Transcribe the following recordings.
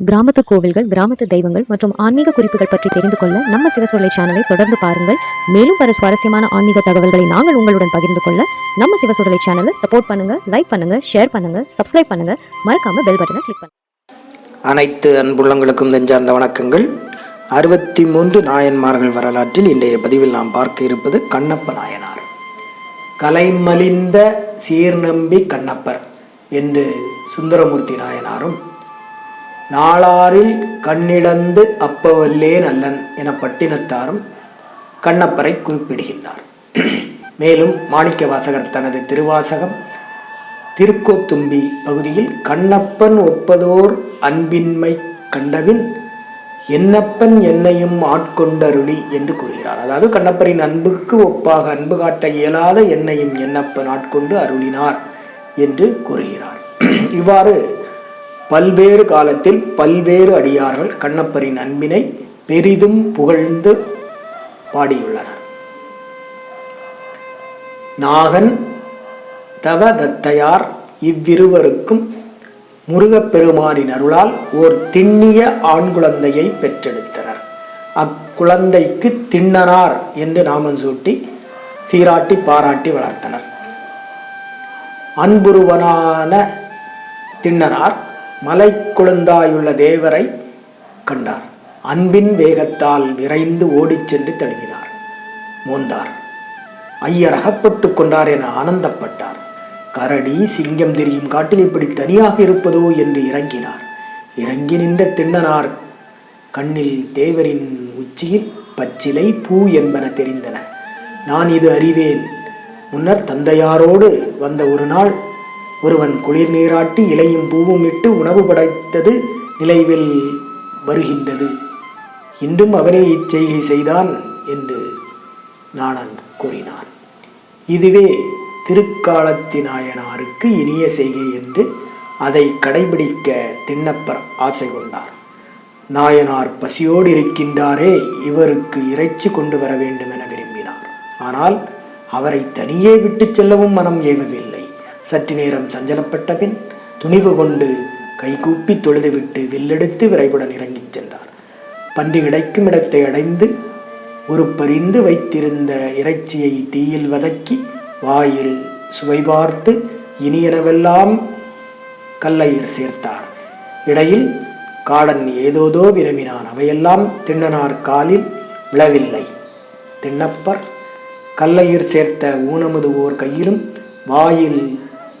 கிராமத்து கோவில்கள் கிராமத்து தெய்வங்கள் மற்றும் ஆன்மீக குறிப்புகள் பற்றி தெரிந்து கொள்ள நம்ம சிவசொல்லை சேனலை தொடர்ந்து பாருங்கள். மேலும் பல சுவாரஸ்யமான ஆன்மீக தகவல்களை நாங்கள் உங்களுடன் பகிர்ந்து கொள்ள நம்ம சிவசொல்லை சேனலை சப்போர்ட் பண்ணுங்க லைக் பண்ணுங்க ஷேர் பண்ணுங்க சப்ஸ்கிரைப் பண்ணுங்க. மறக்காம பெல் பட்டனை கிளிக் பண்ணுங்க. அனைத்து அன்புள்ளங்களுக்கும் நெஞ்சார்ந்த வணக்கங்கள். அறுபத்தி மூன்று நாயன்மார்கள் வரலாற்றில் இன்றைய பதிவில் நாம் பார்க்க இருப்பது கண்ணப்ப நாயனார். கலைமலிந்த சீர்நம்பி கண்ணப்பர் என்று சுந்தரமூர்த்தி நாயனாரும் நாளாரில் கண்ணிடந்து அப்பவல்லே நல்லன் என பட்டினத்தாரும் கண்ணப்பரை குறிப்பிடுகின்றார். மேலும் மாணிக்க வாசகர் தனது திருவாசகம் திருக்கோத்தும்பி பகுதியில் கண்ணப்பன் ஒப்பதோர் அன்பின்மை கண்டவின் என்னப்பன் என்னையும் ஆட்கொண்டருளி என்று கூறுகிறார். அதாவது கண்ணப்பரின் அன்புக்கு ஒப்பாக அன்பு காட்ட இயலாத என்னையும் என்னப்பன் ஆட்கொண்டு அருளினார் என்று கூறுகிறார். இவ்வாறு பல்வேறு காலத்தில் பல்வேறு அடியார்கள் கண்ணப்பரின் அன்பினை பெரிதும் புகழ்ந்து பாடியுள்ளனர். நாகன் தவதத்தையார் இவ்விருவருக்கும் முருகப்பெருமானின் அருளால் ஓர் திண்ணிய ஆண் குழந்தையை பெற்றெடுத்தனர். அக்குழந்தைக்கு திண்ணனார் என்று நாமம் சூட்டி சீராட்டி பாராட்டி வளர்த்தனர். அன்புருவனான திண்ணனார் மலை குழந்தாயுள்ள தேவரை கண்டார். அன்பின் வேகத்தால் விரைந்து ஓடிச் சென்று தழுவினார். மோந்தார் ஐயர் அகப்பட்டு கொண்டார் என ஆனந்தப்பட்டார். கரடி சிங்கம் தெரியும் காட்டில் இப்படி தனியாக இருப்பதோ என்று இறங்கினார். இறங்கி நின்ற திண்ணனார் கண்ணில் தேவரின் உச்சியில் பச்சிலை பூ என்பன தெரிந்தன. நான் இது அறிவேன். முன்னர் தந்தையாரோடு வந்த ஒரு நாள் ஒருவன் குளிர் நீராட்டி இலையும் பூவும் இட்டு உணவு படைத்தது நிலைவில் வருகின்றது. இன்றும் அவரே இச்செய்கை செய்தான் என்று நாணன் கூறினான். இதுவே திருக்காலத்தினாயனாருக்கு இனிய செய்கை என்று அதை கடைபிடிக்க திண்ணப்பர் ஆசை கொண்டார். நாயனார் பசியோடு இருக்கின்றாரே இவருக்கு இறைச்சி கொண்டு வர வேண்டும் என விரும்பினார். ஆனால் அவரை தனியே விட்டுச் செல்லவும் மனம் ஏவவில்லை. சற்று நேரம் சஞ்சலப்பட்ட பின் துணிவு கொண்டு கைகூப்பி தொழுதுவிட்டு வில்லெடுத்து விரைவுடன் இறங்கிச் சென்றார். பன்றி கிடைக்கும் இடத்தை அடைந்து ஒரு பறிந்து வைத்திருந்த இறைச்சியை தீயில் வதக்கி வாயில் சுவை பார்த்து இனியனவெல்லாம் கல்லையர் சேர்த்தார். இடையில் காடன் ஏதோதோ விரும்பினான். அவையெல்லாம் திண்ணனார் காலில் விழவில்லை. திண்ணப்பர் கல்லையர் சேர்த்த ஊனமுது ஓர் கையிலும் வாயில்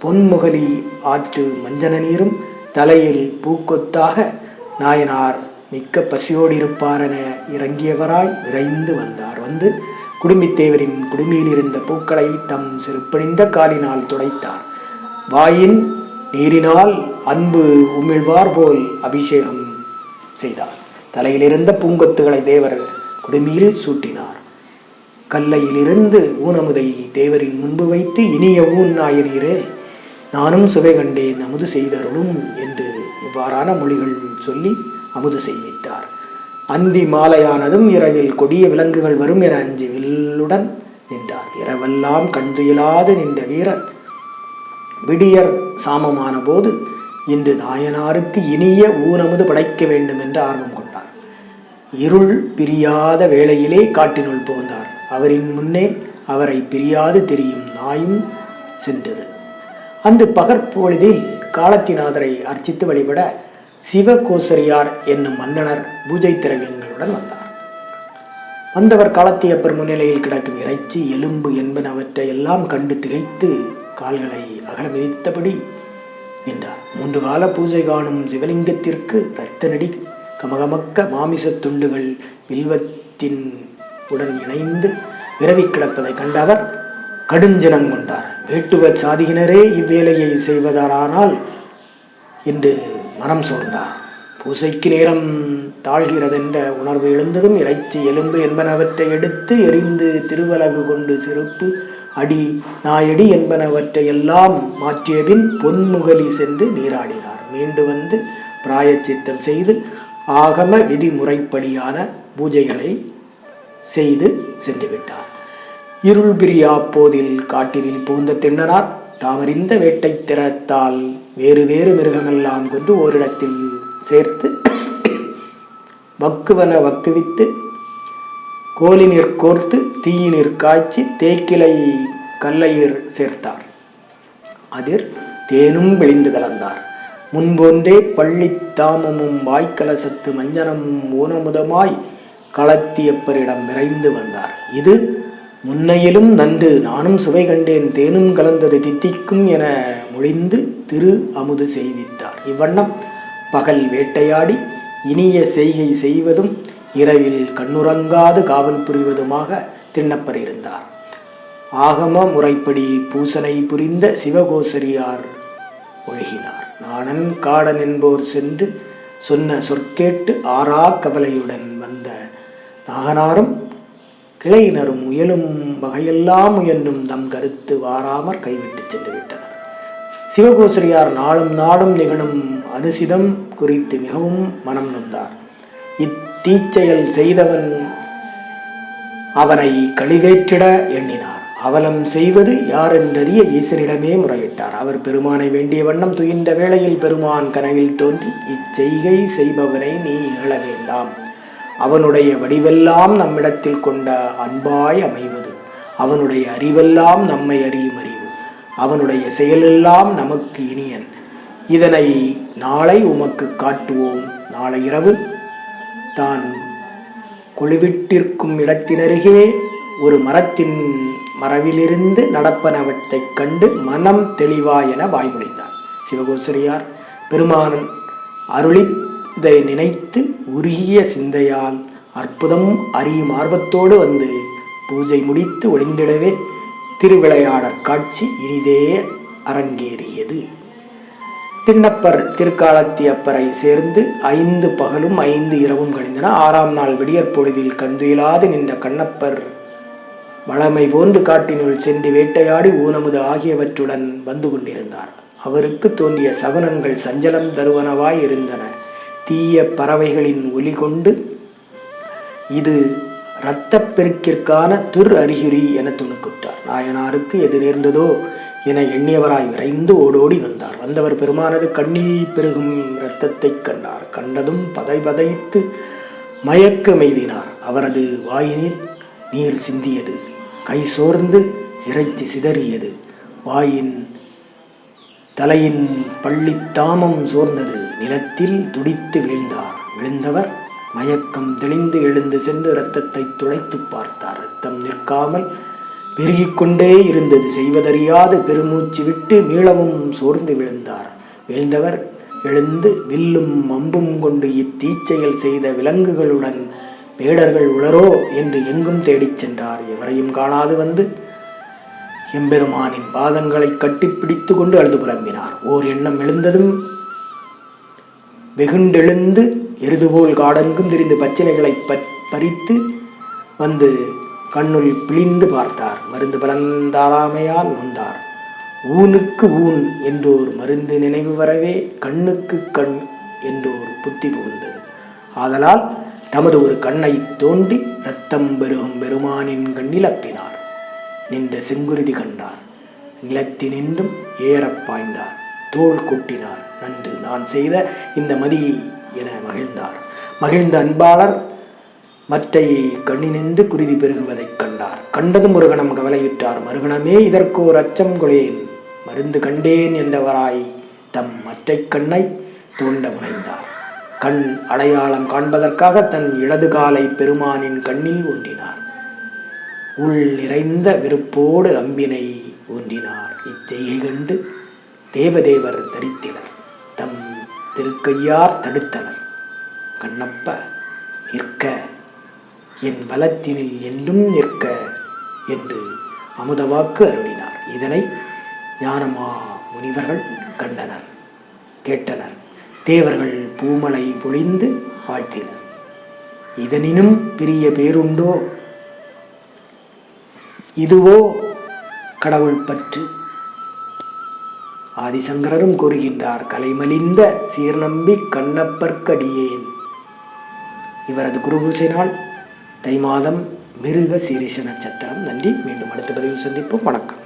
பொன்முகலி ஆற்று மஞ்சன நீரும் தலையில் பூக்கொத்தாக நாயனார் மிக்க பசியோடு இருப்பாரென இறங்கியவராய் விரைந்து வந்தார். வந்து குடும்பித்தேவரின் குடுமியில் இருந்த பூக்களை தம் செருப்பணிந்த காலினால் துடைத்தார். வாயின் நீரினால் அன்பு உமிழ்வார் போல் அபிஷேகம் செய்தார். தலையிலிருந்த பூங்கொத்துகளை தேவர் குடுமியில் சூட்டினார். கல்லையிலிருந்து ஊனமுதை தேவரின் முன்பு வைத்து இனிய ஊன் நாயனீரே நானும் சுவை கண்டேன் அமுது செய்தருளும் என்று இவ்வாறான மொழிகள் சொல்லி அமுது செய்வித்தார். அந்தி மாலையானதும் இரவில் கொடிய விலங்குகள் வரும் என அஞ்சு வில்லுடன் நின்றார். இரவெல்லாம் கண்துயிலாது நின்ற வீரர் விடியர் சாமமான போது இன்று நாயனாருக்கு இனிய ஊனமுது படைக்க வேண்டும் என்று ஆர்வம் கொண்டார். இருள் பிரியாத வேளையிலே காட்டினுள் புகுந்தார். அவரின் முன்னே அவரை பிரியாது தெரியும் நாயும் சென்றது. அந்த பகற்பொழுதில் காலத்திநாதரை அர்ச்சித்து வழிபட சிவகோசரியார் என்னும் மந்தனர் பூஜை திரவியங்களுடன் வந்தார். வந்தவர் காலத்தியப்பர் முன்னிலையில் கிடக்கும் இறைச்சி எலும்பு என்பனவற்றை எல்லாம் கண்டு திகைத்து கால்களை அகல மிதித்தபடி நின்றார். மூன்று கால பூஜை காணும் சிவலிங்கத்திற்கு இரத்தனடி கமகமக்க மாமிசத் துண்டுகள் வில்வத்தின் உடன் இணைந்து விரவி கிடப்பதை கண்டவர் கடுஞ்சனம் கொண்டார். வேட்டுவ சாதியினரே இவ்வேலையை செய்வதாரானால் என்று மனம் சோர்ந்தார். பூசைக்கு நேரம் தாழ்கிறதென்ற உணர்வு எழுந்ததும் இறைச்சி எலும்பு என்பனவற்றை எடுத்து எரிந்து திருவலகு கொண்டு சிறப்பு அடி நாயடி என்பனவற்றை எல்லாம் மாற்றியபின் பொன்முகலி சென்று நீராடினார். மீண்டு வந்து பிராயச்சித்தம் செய்து ஆகம விதிமுறைப்படியான பூஜைகளை செய்து சென்றுவிட்டார். இருள் பிரியா போதில் காட்டினில் புகுந்த திண்ணனார் தாமறிந்த வேட்டை திறத்தால் வேறு வேறு மிருகமெல்லாம் கொண்டு ஓரிடத்தில் சேர்த்து வக்குவன வக்குவித்து கோலிநீர் கோர்த்து தீயினீர் காய்ச்சி தேக்கிலை கல்லையீர் சேர்த்தார். அதிர் தேனும் விழிந்து கலந்தார். முன்பொன்றே பள்ளி தாமமும் வாய்க்கலசத்து மஞ்சனமும் ஊனமுதமாய் களத்தியப்பரிடம் விரைந்து வந்தார். இது முன்னையிலும் நன்று நானும் சுவை கண்டேன் தேனும் கலந்தது தித்திக்கும் என மொழிந்து திரு அமுது செய்வித்தார். இவ்வண்ணம் பகல் வேட்டையாடி இனிய செய்கை செய்வதும் இரவில் கண்ணுறங்காது காவல் புரிவதுமாக திண்ணப்பர் இருந்தார். ஆகம முறைப்படி பூசனை புரிந்த சிவகோசரியார் ஒழுகினார். நாணன் காடன் என்போர் சென்று சொன்ன சொற்கேட்டு ஆறா கவலையுடன் வந்த நாகனாரும் கிளையினரும் முயலும் வகையெல்லாம் முயன்னும் தம் கருத்து வாராமற் கைவிட்டு சென்று விட்டனர் சிவகோசரியார் நாளும் நாடும் நிகழும் அனுசிதம் குறித்து மிகவும் மனம் நொந்தார். இத்தீச்செயல் செய்தவன் அவனை கழிவேற்றிட எண்ணினார். அவலம் செய்வது யாரென்றறிய ஈசனிடமே முறையிட்டார். அவர் பெருமானை வேண்டிய வண்ணம் துயின்ற வேளையில் பெருமான் கனவில் தோன்றி இச்செய்கை செய்பவனை நீ இகழ வேண்டாம். அவனுடைய வடிவெல்லாம் நம்மிடத்தில் கொண்ட அன்பாய் அமைவது. அவனுடைய அறிவெல்லாம் நம்மை அறியும் அறிவு. அவனுடைய செயலெல்லாம் நமக்கு இனியன். இதனை நாளை உமக்கு காட்டுவோம். நாளை இரவு தான் குழுவிட்டிருக்கும் இடத்தினருகே ஒரு மரத்தின் மரவிலிருந்து நடப்பனவற்றைக் கண்டு மனம் தெளிவா என வாய்மொழிந்தார். சிவகோசரியார் பெருமானன் அருளி இதை நினைத்து உருகிய சிந்தையால் அற்புதம் அறியும் ஆர்வத்தோடு வந்து பூஜை முடித்து ஒளிந்திடவே திருவிளையாடற் காட்சி இனிதே அரங்கேறியது. திண்ணப்பர் திருக்காலத்தி அப்பரை சேர்ந்து ஐந்து பகலும் ஐந்து இரவும் கழிந்தன. ஆறாம் நாள் விடியற் பொழுதில் கண்துயிலாது நின்ற கண்ணப்பர் வளமை போன்று காட்டினுள் சென்று வேட்டையாடி ஊனமுது ஆகியவற்றுடன் வந்து கொண்டிருந்தார். அவருக்கு தோன்றிய சகுனங்கள் சஞ்சலம் தருவனவாய் இருந்தன. தீய பறவைகளின் ஒலி கொண்டு இது இரத்தப்பெருக்கிற்கான துர் அறிகுறி என துணுக்குற்றார் நாயனாருக்கு எது நேர்ந்ததோ என எண்ணியவராய் விரைந்து ஓடோடி வந்தார். வந்தவர் பெருமானது கண்ணில் பெருகும் இரத்தத்தைக் கண்டார். கண்டதும் பதை பதைத்து மயக்க மெய்தினார். அவரது வாயினில் நீர் சிந்தியது. கை சோர்ந்து இறைச்சி சிதறியது. வாயின் தலையின் பள்ளி தாமம் சோர்ந்தது. நிலத்தில் துடித்து வீழ்ந்தார். விழுந்தவர் மயக்கம் தெளிந்து எழுந்து சென்று இரத்தத்தை துடைத்து பார்த்தார். இரத்தம் நிற்காமல் பெருகிக்கொண்டே இருந்தது. செய்வதறியாது பெருமூச்சு விட்டு மீளவும் சோர்ந்து விழுந்தார். விழுந்தவர் எழுந்து வில்லும் அம்பும் கொண்டு இத்தீச்செயல் செய்த விலங்குகளுடன் வேடர்கள் உளரோ? என்று எங்கும் தேடிச் சென்றார். எவரையும் காணாது வந்து எம்பெருமானின் பாதங்களை கட்டிப்பிடித்து கொண்டு அழுது புலம்பினார். ஓர் எண்ணம் எழுந்ததும் வெகுண்டெழுந்து எருதுபோல் காடெங்கும் திரிந்து பச்சிலைகளை ப- பறித்து வந்து கண்ணுள் பிழிந்து பார்த்தார். மருந்து பலந்தாராமையால் நொந்தார். ஊனுக்கு ஊன் என்றோர் மருந்து நினைவு வரவே கண்ணுக்கு கண் என்றோர் புத்தி புகுந்தது. ஆதலால் தமது ஒரு கண்ணை தோண்டி இரத்தம் பெருகும் பெருமானின் கண்ணில் அப்பினார். நின்ற செங்குருதி கண்டார். நிலத்தினின்றும் ஏறப் பாய்ந்தார். தோள் கொட்டினார். நன்று நான் செய்த இந்த மதியை என மகிழ்ந்தார். மகிழ்ந்த அன்பாளர் மற்றை கண்ணினின்று குருதி பெருகுவதைக் கண்டார். கண்டதும் ஒரு கணம் கவலையுற்றார். மறுகணமே இதற்கோர் அச்சம் கொளேன். மருந்து கண்டேன் என்றவராய் தம் மற்றைக் கண்ணை தோண்ட முனைந்தார். கண் அடையாளம் காண்பதற்காக தன் இடது காலை பெருமானின் கண்ணில் ஊன்றினார். உள் நிறைந்த வெறுப்போடு அம்பினை ஊன்றினார். இச்செய்கை கண்டு தேவதேவர் தரித்தினர் தம் திருக்கையார் தடுத்தனர். கண்ணப்ப நிற்க என் வலத்தினில் என்றும் நிற்க என்று அமுதவாக்கு அருளினார். இதனை ஞானமா முனிவர்கள் கண்டனர் கேட்டனர். தேவர்கள் பூமலை பொழிந்து வாழ்த்தினர். இதனினும் பிரிய பேருண்டோ? இதுவோ கடவுள் பற்று ஆதிசங்கரரும் கூறுகின்றார் கலைமலிந்த சீர்நம்பி கண்ணப்பர்க்கடியேன். இவரது குருபூசை நாள் தை மாதம் மிருக சீரிஷ நட்சத்திரம். நன்றி. மீண்டும் அடுத்த பதிவில் சந்திப்போம். வணக்கம்.